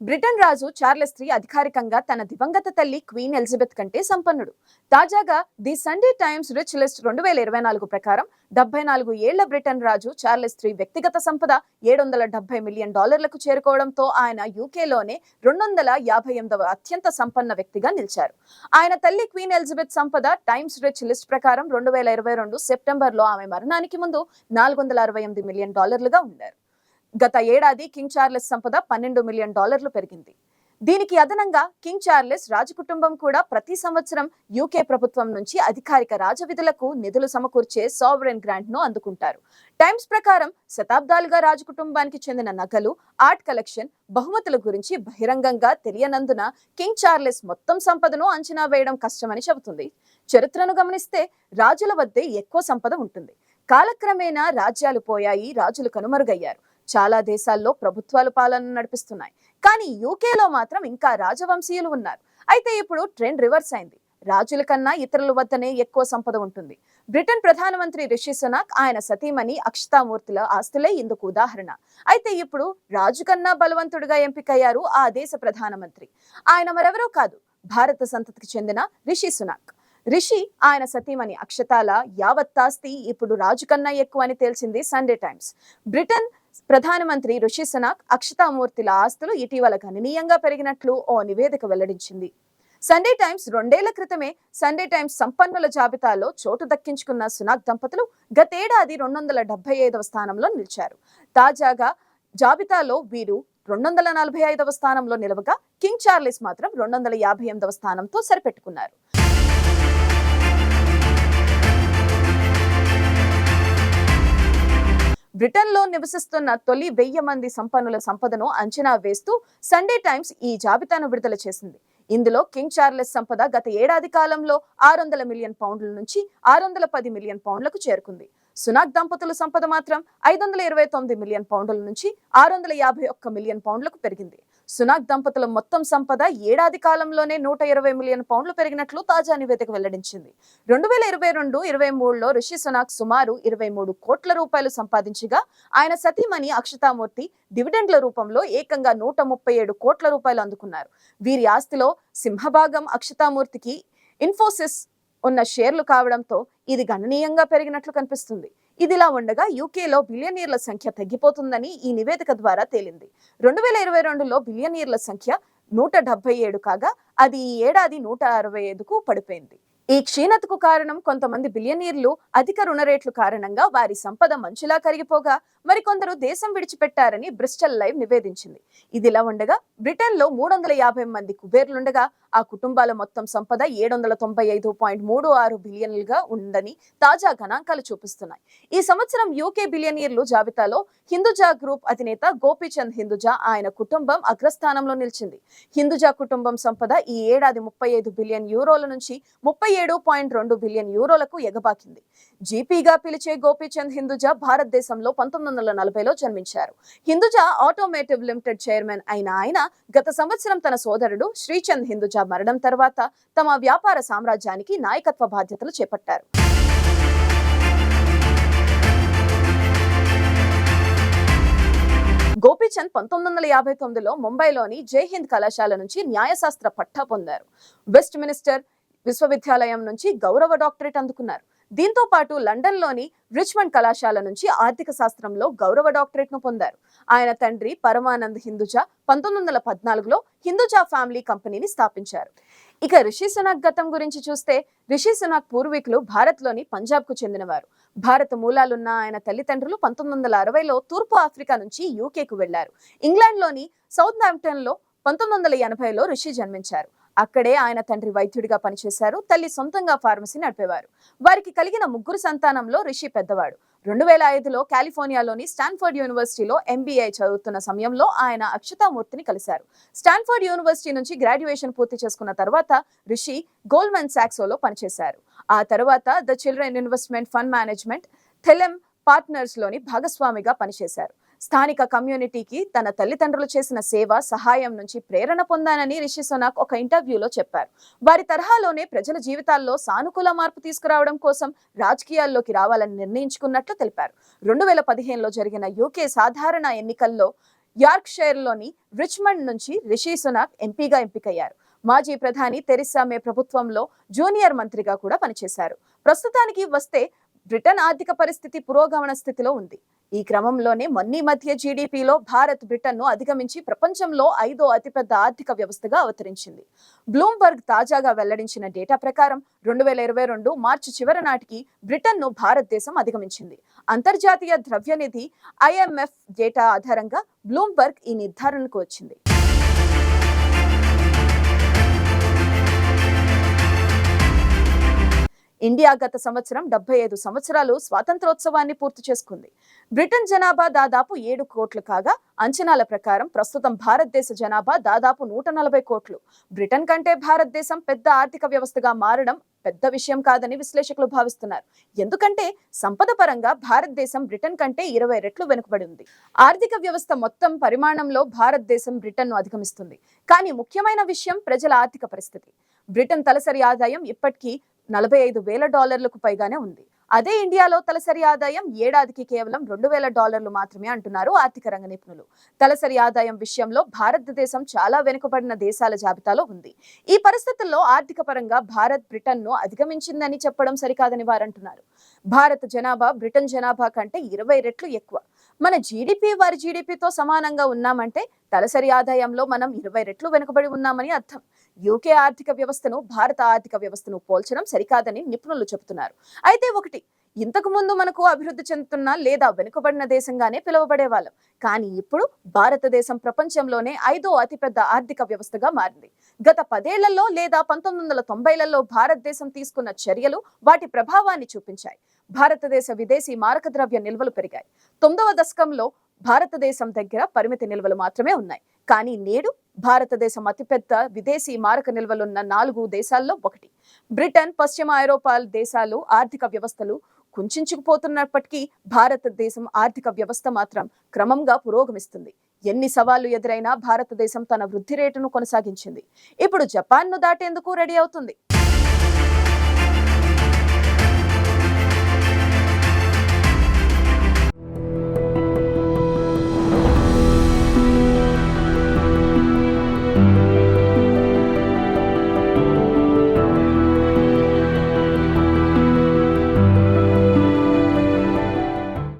Britain రాజు Charles three అధికారికంగా తన దివంగత తల్లి క్వీన్ ఎలిజబెత్ కంటే సంపన్నుడు. తాజాగా the Sunday Times rich list రెండు వేల ఇరవై నాలుగు ప్రకారం డెబ్బై నాలుగు ఏళ్ళ బ్రిటన్ రాజు చార్లెస్ త్రీ వ్యక్తిగత సంపద ఏడు వందల డెబ్బై మిలియన్ డాలర్లకు చేరుకోవడంతో ఆయన యూకేలోనే రెండు వందల యాభై ఎనిమిదవ అత్యంత సంపన్న వ్యక్తిగా నిలిచారు. ఆయన తల్లి క్వీన్ ఎలిజబెత్ సంపద టైమ్స్ రిచ్ లిస్ట్ ప్రకారం రెండు వేల ఇరవై రెండు సెప్టెంబర్లో ఆమె మరణానికి ముందు నాలుగు వందల అరవై ఎనిమిది మిలియన్ డాలర్లుగా ఉన్నారు గత ఏడాది కింగ్ చార్లెస్ సంపద పన్నెండు మిలియన్ డాలర్లు పెరిగింది. దీనికి అదనంగా కింగ్ చార్లెస్ రాజకుటుంబం కూడా ప్రతి సంవత్సరం యూకే ప్రభుత్వం నుంచి అధికారిక రాజవిధులకు నిధులు సమకూర్చే సావరెన్ గ్రాంట్ను అందుకుంటారు. టైమ్స్ ప్రకారం శతాబ్దాలుగా రాజకుటుంబానికి చెందిన నగలు ఆర్ట్ కలెక్షన్ బహుమతుల గురించి బహిరంగంగా తెలియనందున కింగ్ చార్లెస్ మొత్తం సంపదను అంచనా వేయడం కష్టమని చెబుతుంది. చరిత్రను గమనిస్తే రాజుల వద్దే ఎక్కువ సంపద ఉంటుంది. కాలక్రమేణా రాజ్యాలు పోయాయి రాజులు కనుమరుగయ్యారు. చాలా దేశాల్లో ప్రభుత్వాలు పాలన నడిపిస్తున్నాయి. కానీ యూకేలో మాత్రం ఇంకా రాజవంశీయులు ఉన్నారు. అయితే ఇప్పుడు ట్రెండ్ రివర్స్ అయింది. రాజుల కన్నా ఇతరుల వద్దనే ఎక్కువ సంపద ఉంటుంది. బ్రిటన్ ప్రధానమంత్రి రిషి సునాక్ ఆయన సతీమణి అక్షతామూర్తుల ఆస్తులే ఇందుకు ఉదాహరణ. అయితే ఇప్పుడు రాజు కన్నా బలవంతుడిగా ఎంపికయ్యారు ఆ దేశ ప్రధానమంత్రి. ఆయన మరెవరో కాదు భారత సంతతికి చెందిన రిషి సునాక్. రిషి ఆయన సతీమణి అక్షతాల యావత్తాస్తి ఇప్పుడు రాజు కన్నా ఎక్కువ అని తేల్చింది సండే టైమ్స్. బ్రిటన్ ప్రధానమంత్రి ఋషి సునాక్ అక్షతామూర్తిల ఆస్తులు ఇటీవల గణనీయంగా పెరిగినట్లు ఓ నివేదిక వెల్లడించింది. సండే టైమ్స్ రెండేళ్ళ క్రితమే సండే టైమ్స్ సంపన్నుల జాబితాలో చోటు దక్కించుకున్న సునాక్ దంపతులు గతేడాది రెండు వందల డెబ్బై ఐదవ స్థానంలో నిలిచారు. తాజాగా జాబితాలో వీరు రెండు వందల నలభై ఐదవ స్థానంలో నిలవగా కింగ్ చార్లెస్ మాత్రం రెండు వందల యాభై ఎనిమిదవ స్థానంతో సరిపెట్టుకున్నారు. బ్రిటన్లో నివసిస్తున్న తొలి వెయ్యి మంది సంపన్నుల సంపదను అంచనా వేస్తూ సండే టైమ్స్ ఈ జాబితాను విడుదల చేసింది. ఇందులో కింగ్ చార్లెస్ సంపద గత ఏడాది కాలంలో ఆరు వందల మిలియన్ పౌండ్ల నుంచి ఆరు వందల పది మిలియన్ పౌండ్లకు చేరుకుంది. సునాక్ దంపతుల సంపద మాత్రం ఐదు వందల ఇరవై తొమ్మిది మిలియన్ పౌండ్ల నుంచి ఆరు వందల యాభై ఒక్క మిలియన్ పౌండ్లకు పెరిగింది. సునాక్ దంపతుల మొత్తం సంపద ఏడాది కాలంలోనే నూట ఇరవై మిలియన్ పౌండ్లు పెరిగినట్లు తాజా నివేదిక వెల్లడించింది. రెండు వేల ఇరవై రెండు ఇరవై మూడులో రిషి సునాక్ సుమారు ఇరవై మూడు కోట్ల రూపాయలు సంపాదించగా ఆయన సతీమణి అక్షతామూర్తి డివిడెండ్ల రూపంలో ఏకంగా నూట ముప్పై ఏడు కోట్ల రూపాయలు అందుకున్నారు. వీరి ఆస్తిలో సింహభాగం అక్షతామూర్తికి ఇన్ఫోసిస్ ఉన్న షేర్లు కావడంతో ఇది గణనీయంగా పెరిగినట్లు కనిపిస్తుంది. ఇదిలా ఉండగా యూకేలో బిలియనీర్ల సంఖ్య తగ్గిపోతుందని ఈ నివేదిక ద్వారా తేలింది. రెండు వేల ఇరవై రెండులో బిలియనీర్ల సంఖ్య నూట డెబ్బై ఏడు కాగా అది ఈ ఏడాది నూట అరవై ఐదుకు పడిపోయింది. ఈ క్షీణతకు కారణం కొంతమంది బిలియనీర్లు అధిక రుణ రేట్లు కారణంగా వారి సంపద మంచులా కరిగిపోగా మరికొందరు దేశం విడిచిపెట్టారని బ్రిస్టల్ లైవ్ నివేదించింది. ఇదిలా ఉండగా బ్రిటన్లో మూడు వందల యాభై మంది కుబేర్లుండగా ఆ కుటుంబాల మొత్తం సంపద ఏడు వందల తొంభై ఐదు పాయింట్ మూడు ఆరు బిలియన్లుగా ఉందని తాజా గణాంకాలు చూపిస్తున్నాయి. ఈ సంవత్సరం యూకే బిలియనీర్లు జాబితాలో హిందూజా గ్రూప్ అధినేత గోపీచంద్ హిందూజా ఆయన కుటుంబం అగ్రస్థానంలో నిలిచింది. హిందూజా కుటుంబం సంపద ఈ ఏడాది ముప్పై ఐదు బిలియన్ యూరోల నుంచి ముప్పై ఏడు పాయింట్ రెండు బిలియన్ యూరోలకు ఎగబాకింది. జీపీగా పిలిచే గోపీచంద్ హిందూజా భారతదేశంలో పంతొమ్మిది వందల నలభైలో జన్మించారు. హిందుజా ఆటోమేటివ్ లిమిటెడ్ చైర్మన్ అయిన ఆయన గత సంవత్సరం తన సోదరుడు శ్రీచంద్ హిందుజా మరణం తర్వాత తమ వ్యాపార సామ్రాజ్యానికి నాయకత్వ బాధ్యతలు చేపట్టారు. గోపీచంద్ పంతొమ్మిది వందల యాభై తొమ్మిదిలో ముంబైలోని జైహింద్ కళాశాల నుంచి న్యాయశాస్త్ర పట్టా పొందారు. వెస్ట్ మినిస్టర్ విశ్వవిద్యాలయం నుంచి గౌరవ డాక్టరేట్ అందుకున్నారు. దీంతో పాటు లండన్లోని రిచ్మండ్ కళాశాల నుంచి ఆర్థిక శాస్త్రంలో గౌరవ డాక్టరేట్ను పొందారు. ఆయన తండ్రి పరమానంద్ హిందుజా పంతొమ్మిది వందల పద్నాలుగులో హిందుజా ఫ్యామిలీ కంపెనీని స్థాపించారు. ఇక రిషి సునాక్ గతం గురించి చూస్తే రిషి సునాక్ పూర్వీకులు భారత్లోని పంజాబ్కు చెందినవారు. భారత మూలాలున్న ఆయన తల్లిదండ్రులు పంతొమ్మిది వందల అరవైలో తూర్పు ఆఫ్రికా నుంచి యూకేకు వెళ్ళారు ఇంగ్లాండ్లోని సౌత్లో పంతొమ్మిది వందల ఎనభైలో రిషి జన్మించారు. అక్కడే ఆయన తండ్రి వైద్యుడిగా పనిచేశారు. తల్లి సొంతంగా ఫార్మసీ నడిపేవారు. వారికి కలిగిన ముగ్గురు సంతానంలో రిషి పెద్దవాడు. రెండు వేల ఐదులో కాలిఫోర్నియాలోని స్టాన్ఫర్డ్ యూనివర్సిటీలో ఎంబీఏ చదువుతున్న సమయంలో ఆయన అక్షతామూర్తిని కలిశారు. స్టాన్ఫర్డ్ యూనివర్సిటీ నుంచి గ్రాడ్యుయేషన్ పూర్తి చేసుకున్న తర్వాత రిషి గోల్డ్మెన్ సాక్సోలో పనిచేశారు. ఆ తర్వాత the children investment fund management Theleme పార్ట్నర్స్లోని భాగస్వామిగా పనిచేశారు. స్థానిక కమ్యూనిటీకి తన తల్లిదండ్రులు చేసిన సేవ సహాయం నుంచి ప్రేరణ పొందానని రిషి సునాక్ ఒక ఇంటర్వ్యూలో చెప్పారు. వారి తరహాలోనే ప్రజల జీవితాల్లో సానుకూల మార్పు తీసుకురావడం కోసం రాజకీయాల్లోకి రావాలని నిర్ణయించుకున్నట్లు తెలిపారు. రెండు వేల పదిహేనులో జరిగిన యూకే సాధారణ ఎన్నికల్లో యార్క్షైర్లోని రిచ్మండ్ నుంచి రిషి సునాక్ ఎంపీగా ఎంపికయ్యారు. మాజీ ప్రధాని తెరిసా మే ప్రభుత్వంలో జూనియర్ మంత్రిగా కూడా పనిచేశారు. ప్రస్తుతానికి వస్తే బ్రిటన్ ఆర్థిక పరిస్థితి పురోగమన స్థితిలో ఉంది. ఈ క్రమంలోనే మొన్నీ మధ్య జీడిపిలో భారత్ బ్రిటన్ను అధిగమించి ప్రపంచంలో ఐదో అతిపెద్ద ఆర్థిక వ్యవస్థగా అవతరించింది. బ్లూంబర్గ్ తాజాగా వెల్లడించిన డేటా ప్రకారం రెండు వేల ఇరవై రెండు మార్చి చివరి నాటికి బ్రిటన్ను భారతదేశం అధిగమించింది. అంతర్జాతీయ ద్రవ్యనిధి ఐఎంఎఫ్ డేటా ఆధారంగా బ్లూంబర్గ్ ఈ నిర్ధారణకు వచ్చింది. ఇండియా గత సంవత్సరం డెబ్బై ఐదు సంవత్సరాలు స్వాతంత్రోత్సవాన్ని పూర్తి చేసుకుంది. బ్రిటన్ జనాభా దాదాపు ఏడు కోట్లు కాగా అంచనాల ప్రకారం ప్రస్తుతం భారతదేశ జనాభా దాదాపు నూట నలభై కోట్లు. బ్రిటన్ కంటే భారతదేశం పెద్ద ఆర్థిక వ్యవస్థగా మారడం పెద్ద విషయం కాదని విశ్లేషకులు భావిస్తున్నారు. ఎందుకంటే సంపద పరంగా భారతదేశం బ్రిటన్ కంటే ఇరవై రెట్లు వెనుకబడి ఉంది ఆర్థిక వ్యవస్థ మొత్తం పరిమాణంలో భారతదేశం బ్రిటన్ను అధిగమిస్తుంది. కానీ ముఖ్యమైన విషయం ప్రజల ఆర్థిక పరిస్థితి. బ్రిటన్ తలసరి ఆదాయం ఇప్పటికీ నలభై ఐదు వేల డాలర్లకు పైగానే ఉంది. అదే ఇండియాలో తలసరి ఆదాయం ఏడాదికి కేవలం రెండు వేల డాలర్లు మాత్రమే అంటున్నారు ఆర్థిక రంగ నిపుణులు. తలసరి ఆదాయం విషయంలో భారతదేశం చాలా వెనుకబడిన దేశాల జాబితాలో ఉంది. ఈ పరిస్థితుల్లో ఆర్థిక పరంగా భారత్ బ్రిటన్ను అధిగమించిందని చెప్పడం సరికాదని వారంటున్నారు. భారత జనాభా బ్రిటన్ జనాభా కంటే ఇరవై రెట్లు ఎక్కువ. మన జీడిపి వారి జీడిపితో సమానంగా ఉన్నామంటే తలసరి ఆదాయంలో మనం ఇరవై రెట్లు వెనుకబడి ఉన్నామని అర్థం. యూకే ఆర్థిక వ్యవస్థను భారత ఆర్థిక వ్యవస్థను పోల్చడం సరికాదని నిపుణులు చెబుతున్నారు. అయితే ఒకటి ఇంతకు ముందు మనకు అభివృద్ధి చెందుతున్న లేదా వెనుకబడిన దేశంగానే పిలువబడేవాళ్ళం కానీ ఇప్పుడు భారతదేశం ప్రపంచంలోనే ఐదో అతిపెద్ద ఆర్థిక వ్యవస్థగా మారింది. గత పదేళ్ళలో లేదా పంతొమ్మిది వందల తొంభైలలో భారతదేశం తీసుకున్న చర్యలు వాటి ప్రభావాన్ని చూపించాయి. భారతదేశ విదేశీ మారక ద్రవ్య నిల్వలు పెరిగాయి. తొమ్మిదవ దశకంలో భారతదేశం దగ్గర పరిమితి నిల్వలు మాత్రమే ఉన్నాయి. కానీ నేడు భారతదేశం అతిపెద్ద విదేశీ మారక నిల్వలున్న నాలుగు దేశాల్లో ఒకటి. బ్రిటన్ పశ్చిమ ఐరోపా దేశాలు ఆర్థిక వ్యవస్థలు కుంచుకుపోతున్నప్పటికీ భారతదేశం ఆర్థిక వ్యవస్థ మాత్రం క్రమంగా పురోగమిస్తుంది. ఎన్ని సవాళ్ళు ఎదురైనా భారతదేశం తన వృద్ధి రేటును కొనసాగించింది. ఇప్పుడు జపాన్ను దాటేందుకు రెడీ అవుతుంది.